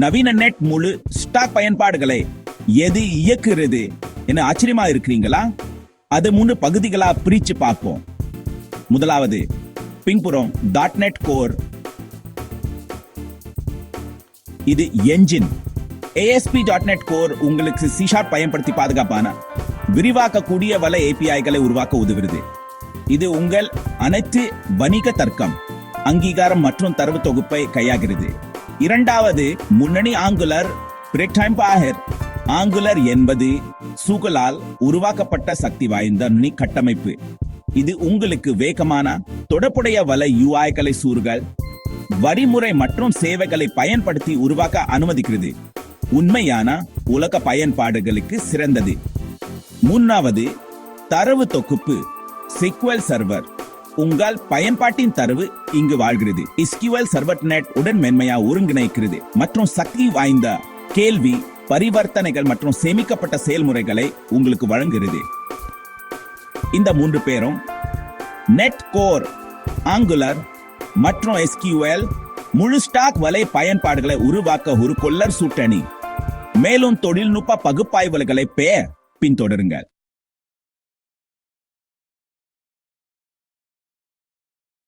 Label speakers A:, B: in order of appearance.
A: நவீன நெட் முழு ஸ்டாக் பயன்பாடுகளை எது இயக்குகிறது என ஆச்சரியமா இருக்கிறீங்களா? அது மூணு பகுதிகளா பிரிச்சு பார்ப்போம். முதலாவது பின்புறம். டாட் நெட் கோர் இது engine ASP dot net core உங்களுக்கு C# பயன்படுத்தி பாதுகாப்பான விரிவாக்கக்கூடிய வலை ஏபிஐகளை உருவாக்க உதவுகிறது. இது உங்கள் அனைத்து வணிக தர்க்கம் அங்கீகாரம் மற்றும் தரவு தொகுப்பை கையாகிறது இரண்டாவது முன்னணி ஆங்குலர் பிரெக்டைம் பாகர். ஆங்குலர் என்பது சூகலால் உருவாக்கப்பட்ட சக்தி வாய்ந்த நுனி கட்டமைப்பு. இது உங்களுக்கு வேகமான தொடர்புடைய வலை யூஐகளை சூறுகள் வரிமுறை மற்றும் சேவைகளை பயன்படுத்தி உருவாக்க அனுமதிக்கிறது. உண்மையான உலக பயன்பாடுகளுக்கு சிறந்தது. மூன்றாவது தரவு தொகுப்பு சிக்வல் சர்வர் உங்கள் பயன்பாட்டின் தரவு இங்கு வாழ்கிறது. இஸ்கியூஎல் சர்வர் நெட் உடன் மென்மையா ஒருங்கிணைக்கிறது. மற்றும் சக்தி வாய்ந்த கேள்வி பரிவர்த்தனைகள் மற்றும் சேமிக்கப்பட்ட செயல்முறைகளை உங்களுக்கு வழங்குகிறது. இந்த மூன்று பேரும் நெட் கோர் ஆங்குலர் மற்றும் எஸ்கியூஎல் முழு ஸ்டாக் வலை பயன்பாடுகளை உருவாக்க ஒரு கொள்ளர் சூட்டணி. மேலும் தொழில்நுட்ப பகுப்பாய்வுகளை பெயர் பின்தொடருங்கள்.